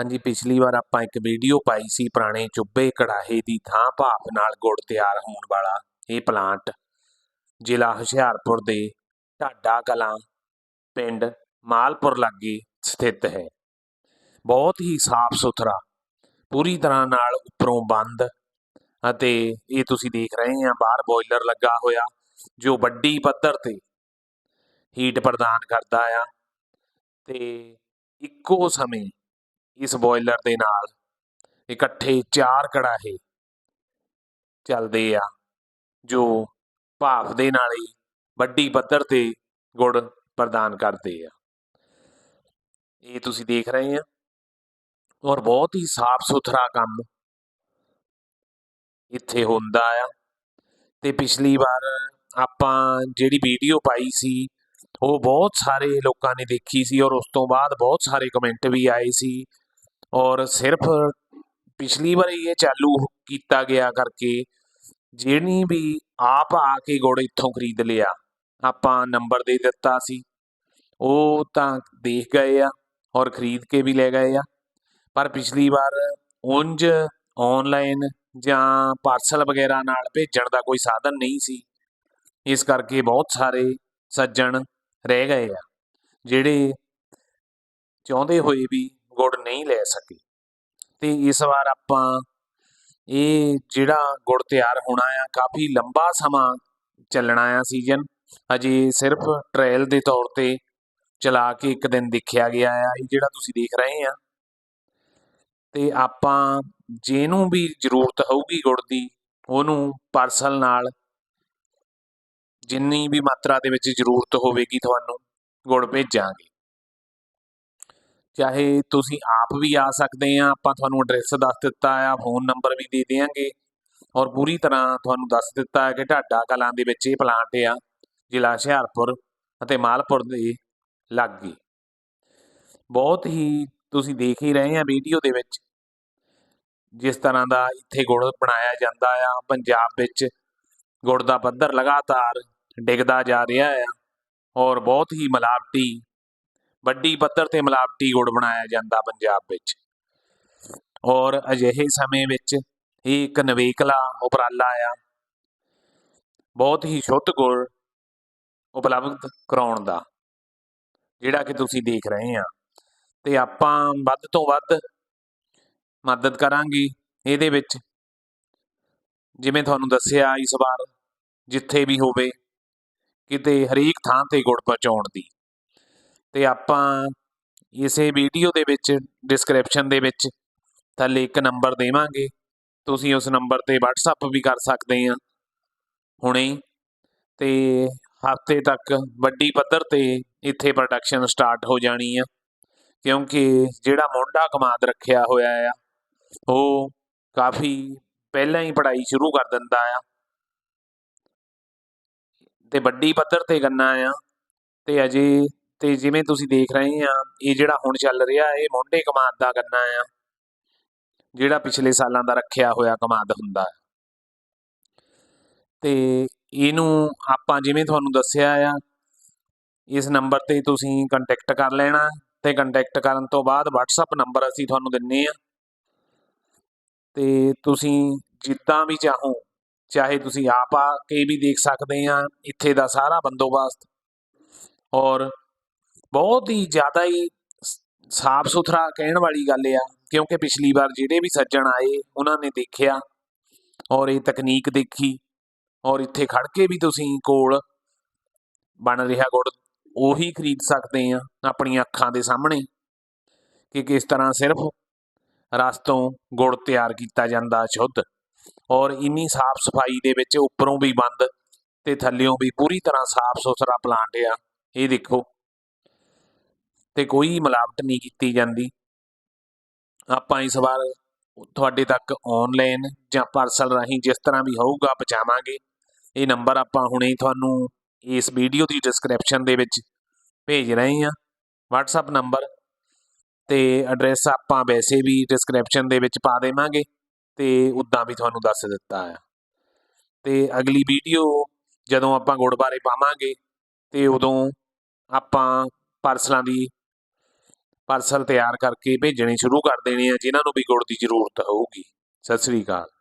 ਹਾਂਜੀ, ਪਿਛਲੀ ਵਾਰ ਆਪਾਂ ਇੱਕ ਵੀਡੀਓ ਪਾਈ ਸੀ ਪੁਰਾਣੇ ਚੁੱਭੇ ਕੜਾਹੇ ਦੀ ਥਾਂ ਭਾਪ ਨਾਲ ਗੁੜ ਤਿਆਰ ਹੋਣ ਵਾਲਾ ਇਹ ਪਲਾਂਟ ਜ਼ਿਲ੍ਹਾ ਹੁਸ਼ਿਆਰਪੁਰ ਦੇ ਢਾਡਾ ਕਲਾਂ ਪਿੰਡ ਮਾਲਪੁਰ ਲਾਗੇ ਸਥਿਤ ਹੈ। ਬਹੁਤ ਹੀ ਸਾਫ਼ ਸੁਥਰਾ, ਪੂਰੀ ਤਰ੍ਹਾਂ ਨਾਲ ਉੱਪਰੋਂ ਬੰਦ ਅਤੇ ਇਹ ਤੁਸੀਂ ਦੇਖ ਰਹੇ ਆ ਬਾਹਰ ਬੋਇਲਰ ਲੱਗਾ ਹੋਇਆ ਜੋ ਵੱਡੀ ਪੱਧਰ ਤੇ ਹੀਟ ਪ੍ਰਦਾਨ ਕਰਦਾ ਆ ਤੇ ਇੱਕੋ ਸਮੇਂ ਇਸ ਬੋਇਲਰ ਦੇ ਨਾਲ ਇਕੱਠੇ ਚਾਰ ਕੜਾਹੇ ਚੱਲਦੇ ਆ, ਜੋ ਭਾਫ ਦੇ ਨਾਲ ਹੀ ਵੱਡੀ ਪੱਧਰ ਤੇ ਗੁੜ ਪ੍ਰਦਾਨ ਕਰਦੇ ਆ। ਇਹ ਤੁਸੀਂ ਦੇਖ ਰਹੇ ਆ। ਔਰ ਬਹੁਤ ਹੀ ਸਾਫ਼ ਸੁਥਰਾ ਕੰਮ ਇੱਥੇ ਹੁੰਦਾ ਆ। ਤੇ ਪਿਛਲੀ ਵਾਰ ਆਪਾਂ ਜਿਹੜੀ ਵੀਡੀਓ ਪਾਈ ਸੀ, ਉਹ ਬਹੁਤ ਸਾਰੇ ਲੋਕਾਂ ਨੇ ਦੇਖੀ ਸੀ ਔਰ ਉਸ ਤੋਂ ਬਾਅਦ ਬਹੁਤ ਸਾਰੇ ਕਮੈਂਟ ਵੀ ਆਏ ਸੀ ਔਰ ਸਿਰਫ ਪਿਛਲੀ ਵਾਰ ਇਹ ਚਾਲੂ ਕੀਤਾ ਗਿਆ ਕਰਕੇ ਜਿਹੜੀ ਵੀ ਆਪ ਆ ਕੇ ਗੁੜ ਇੱਥੋਂ ਖਰੀਦ ਲਿਆ, ਆਪਾਂ ਨੰਬਰ ਦੇ ਦਿੱਤਾ ਸੀ। ਉਹ ਤਾਂ ਦੇਖ ਗਏ ਆ ਔਰ ਖਰੀਦ ਕੇ ਵੀ ਲੈ ਗਏ ਆ। ਪਰ ਪਿਛਲੀ ਵਾਰ ਉਂਝ ਆਨਲਾਈਨ ਜਾਂ ਪਾਰਸਲ ਵਗੈਰਾ ਨਾਲ ਭੇਜਣ ਦਾ ਕੋਈ ਸਾਧਨ ਨਹੀਂ ਸੀ। ਇਸ ਕਰਕੇ ਬਹੁਤ ਸਾਰੇ ਸੱਜਣ ਰਹਿ ਗਏ ਆ, ਜਿਹੜੇ ਚਾਹੁੰਦੇ ਹੋਏ ਵੀ ਗੁੜ ਨਹੀਂ ਲੈ ਸਕੇ। ਤੇ ਇਸ ਵਾਰ ਆਪਾਂ ਇਹ ਜਿਹੜਾ ਗੁੜ ਤਿਆਰ ਹੋਣਾ ਆ, ਕਾਫੀ ਲੰਬਾ ਸਮਾਂ ਚੱਲਣਾ ਆ ਸੀਜ਼ਨ ਅਜੇ ਸਿਰਫ ਟ੍ਰਾਇਲ ਦੇ ਤੌਰ ਤੇ ਚਲਾ ਕੇ ਇੱਕ ਦਿਨ ਦੇਖਿਆ ਗਿਆ ਆ, ਇਹ ਜਿਹੜਾ ਤੁਸੀਂ ਦੇਖ ਰਹੇ ਆ। ਤੇ ਆਪਾਂ ਜਿਹਨੂੰ ਵੀ ਜ਼ਰੂਰਤ ਹੋਊਗੀ ਗੁੜ ਦੀ, ਉਹਨੂੰ ਪਾਰਸਲ ਨਾਲ ਜਿੰਨੀ ਵੀ ਮਾਤਰਾ ਦੇ ਵਿੱਚ ਜ਼ਰੂਰਤ ਹੋਵੇਗੀ ਤੁਹਾਨੂੰ ਗੁੜ ਭੇਜਾਂਗੇ। ਚਾਹੇ ਤੁਸੀਂ ਆਪ ਵੀ ਆ ਸਕਦੇ ਆ, ਆਪਾਂ ਤੁਹਾਨੂੰ ਐਡਰੈਸ ਦੱਸ ਦਿੱਤਾ ਆ ਫੋਨ ਨੰਬਰ ਵੀ ਦੇ ਦੇਵਾਂਗੇ ਔਰ ਪੂਰੀ ਤਰ੍ਹਾਂ ਤੁਹਾਨੂੰ ਦੱਸ ਦਿੱਤਾ ਹੈ ਕਿ ਢਾਡਾ ਕਲਾਂ ਦੇ ਵਿੱਚ ਇਹ ਪਲਾਂਟ ਆ, ਜ਼ਿਲ੍ਹਾ ਹੁਸ਼ਿਆਰਪੁਰ ਅਤੇ ਮਾਲਪੁਰ ਦੇ ਲਾਗੇ। ਬਹੁਤ ਹੀ ਤੁਸੀਂ ਦੇਖ ਹੀ ਰਹੇ ਆ ਵੀਡੀਓ ਦੇ ਵਿੱਚ, ਜਿਸ ਤਰ੍ਹਾਂ ਦਾ ਇੱਥੇ ਗੁੜ ਬਣਾਇਆ ਜਾਂਦਾ ਆ। ਪੰਜਾਬ ਵਿੱਚ ਗੁੜ ਦਾ ਪੱਧਰ ਲਗਾਤਾਰ ਡਿੱਗਦਾ ਜਾ ਰਿਹਾ ਆ, ਔਰ ਬਹੁਤ ਹੀ ਮਿਲਾਵਟੀ ਵੱਡੀ ਪੱਧਰ ਤੇ ਮਿਲਾਵਟੀ ਗੁੜ ਬਣਾਇਆ ਜਾਂਦਾ ਪੰਜਾਬ ਵਿੱਚ। ਔਰ ਅਜਿਹੇ ਸਮੇਂ ਵਿੱਚ ਇਹ ਇੱਕ ਨਵੇਕਲਾ ਉਪਰਾਲਾ ਆ। ਬਹੁਤ ਹੀ ਸ਼ੁੱਧ ਗੁੜ ਉਪਲਬਧ ਕਰਾਉਣ ਦਾ, ਜਿਹੜਾ ਕਿ ਤੁਸੀਂ ਦੇਖ ਰਹੇ ਆ। ਤੇ ਆਪਾਂ ਵੱਧ ਤੋਂ ਵੱਧ ਮਦਦ ਕਰਾਂਗੇ ਇਹਦੇ ਵਿੱਚ। ਜਿਵੇਂ ਤੁਹਾਨੂੰ ਦੱਸਿਆ ਇਸ ਵਾਰ ਜਿੱਥੇ ਵੀ ਹੋਵੇ, ਕਿਤੇ ਹਰੇਕ ਥਾਂ ਤੇ ਗੁੜ ਪਹੁੰਚਾਉਣ ਦੀ। ਤੇ ਆਪਾਂ ਇਸੇ ਵੀਡੀਓ ਦੇ ਵਿੱਚ ਡਿਸਕ੍ਰਿਪਸ਼ਨ ਦੇ ਵਿੱਚ ਥੱਲੇ ਇੱਕ ਨੰਬਰ ਦੇਵਾਂਗੇ। ਤੁਸੀਂ ਉਸ ਨੰਬਰ ਤੇ WhatsApp ਵੀ ਕਰ ਸਕਦੇ ਆ ਹੁਣੇ। ਤੇ ਹਫ਼ਤੇ ਤੱਕ ਵੱਡੀ ਪੱਧਰ ਤੇ ਇੱਥੇ ਪ੍ਰੋਡਕਸ਼ਨ ਸਟਾਰਟ ਹੋ ਜਾਣੀ ਆ। ਕਿਉਂਕਿ ਜਿਹੜਾ ਮੁੰਡਾ ਕਮਾਦ ਰੱਖਿਆ ਹੋਇਆ ਆ, ਉਹ ਕਾਫੀ ਪਹਿਲਾਂ ਹੀ ਪੜ੍ਹਾਈ ਸ਼ੁਰੂ ਕਰ ਦਿੰਦਾ ਆ। ਤੇ ਵੱਡੀ ਪੱਧਰ ਤੇ ਗੰਨਾ ਆ। ਤੇ ਅਜੇ ਤੇ ਜਿਵੇਂ ਤੁਸੀਂ ਦੇਖ ਰਹੇ ਆ, ਇਹ ਜਿਹੜਾ ਹੁਣ ਚੱਲ ਰਿਹਾ, ਇਹ ਮੋਢੇ ਕਮਾਦ ਦਾ ਗੰਨਾ ਆ। ਜਿਹੜਾ ਪਿਛਲੇ ਸਾਲਾਂ ਦਾ ਰੱਖਿਆ ਹੋਇਆ ਕਮਾਦ ਹੁੰਦਾ ਹੈ। ਤੇ ਇਹਨੂੰ ਆਪਾਂ ਜਿਵੇਂ ਤੁਹਾਨੂੰ ਦੱਸਿਆ ਆ, ਇਸ ਨੰਬਰ ਤੇ ਤੁਸੀਂ ਕੰਟੈਕਟ ਕਰ ਲੈਣਾ, ਤੇ ਕੰਟੈਕਟ ਕਰਨ ਤੋਂ ਬਾਅਦ WhatsApp ਨੰਬਰ ਅਸੀਂ ਤੁਹਾਨੂੰ ਦਿੰਨੇ ਆ। ਤੇ ਤੁਸੀਂ ਜਿੱਦਾਂ ਵੀ ਚਾਹੋ, ਚਾਹੇ ਤੁਸੀਂ ਆਪ ਆ ਕੇ ਵੀ ਦੇਖ ਸਕਦੇ ਆ, ਇੱਥੇ ਦਾ ਸਾਰਾ ਬੰਦੋਬਸਤ। ਔਰ ਬਹੁਤ ਹੀ ਜ਼ਿਆਦਾ ਹੀ ਸਾਫ਼ ਸੁਥਰਾ ਕਹਿਣ ਵਾਲੀ ਗੱਲ ਆ, ਕਿਉਂਕਿ ਪਿਛਲੀ ਵਾਰ ਜਿਹੜੇ ਵੀ ਸੱਜਣ ਆਏ, ਉਹਨਾਂ ਨੇ ਦੇਖਿਆ ਔਰ ਇਹ ਤਕਨੀਕ ਦੇਖੀ ਔਰ ਇੱਥੇ ਖੜ ਕੇ ਵੀ ਤੁਸੀਂ ਕੋਲ ਬਣ ਰਿਹਾ ਗੁੜ, ਉਹੀ ਖਰੀਦ ਸਕਦੇ ਆ ਆਪਣੀਆਂ ਅੱਖਾਂ ਦੇ ਸਾਹਮਣੇ ਕਿ ਕਿਸ ਤਰ੍ਹਾਂ ਸਿਰਫ ਰਸ ਤੋਂ ਗੁੜ ਤਿਆਰ ਕੀਤਾ ਜਾਂਦਾ ਸ਼ੁੱਧ ਔਰ ਇੰਨੀ ਸਾਫ਼ ਸਫ਼ਾਈ ਦੇ ਵਿੱਚ ਉੱਪਰੋਂ ਵੀ ਬੰਦ ਤੇ ਥੱਲਿਓਂ ਵੀ ਪੂਰੀ ਤਰ੍ਹਾਂ ਸਾਫ਼ ਸੁਥਰਾ ਪਲਾਂਟ ਆ, ਇਹ ਦੇਖੋ। ਤੇ ਕੋਈ ਮਿਲਾਵਟ ਨਹੀਂ ਕੀਤੀ ਜਾਂਦੀ। ਆਪਾਂ ਇਸ ਵਾਰ ਤੁਹਾਡੇ ਤੱਕ ਆਨਲਾਈਨ ਜਾਂ ਪਾਰਸਲ ਰਾਹੀਂ ਜਿਸ ਤਰ੍ਹਾਂ ਵੀ ਹੋਊਗਾ ਪਹੁੰਚਾਵਾਂਗੇ। ਇਹ ਨੰਬਰ ਆਪਾਂ ਹੁਣੇ ਤੁਹਾਨੂੰ ਇਸ ਵੀਡੀਓ ਦੀ ਡਿਸਕ੍ਰਿਪਸ਼ਨ ਦੇ ਵਿੱਚ ਭੇਜ ਰਹੇ ਹਾਂ। WhatsApp ਨੰਬਰ ਤੇ ਐਡਰੈਸ ਆਪਾਂ ਵੈਸੇ ਵੀ ਡਿਸਕ੍ਰਿਪਸ਼ਨ ਦੇ ਵਿੱਚ ਪਾ ਦੇਵਾਂਗੇ ਤੇ ਉਦਾਂ ਵੀ ਤੁਹਾਨੂੰ ਦੱਸ ਦਿੱਤਾ ਆ ਤੇ ਅਗਲੀ ਵੀਡੀਓ ਜਦੋਂ ਆਪਾਂ ਗੁੜ ਬਾਰੇ ਪਾਵਾਂਗੇ ਤੇ ਉਦੋਂ ਆਪਾਂ ਪਾਰਸਲਾਂ ਦੀ ਪਾਰਸਲ ਤਿਆਰ ਕਰਕੇ ਭੇਜਣੇ ਸ਼ੁਰੂ ਕਰ ਦੇਣੇ ਆ ਜਿਨ੍ਹਾਂ ਨੂੰ ਵੀ ਗੁੜ ਦੀ ਜ਼ਰੂਰਤ ਹੋਊਗੀ। ਸਤਿ ਸ੍ਰੀ ਅਕਾਲ।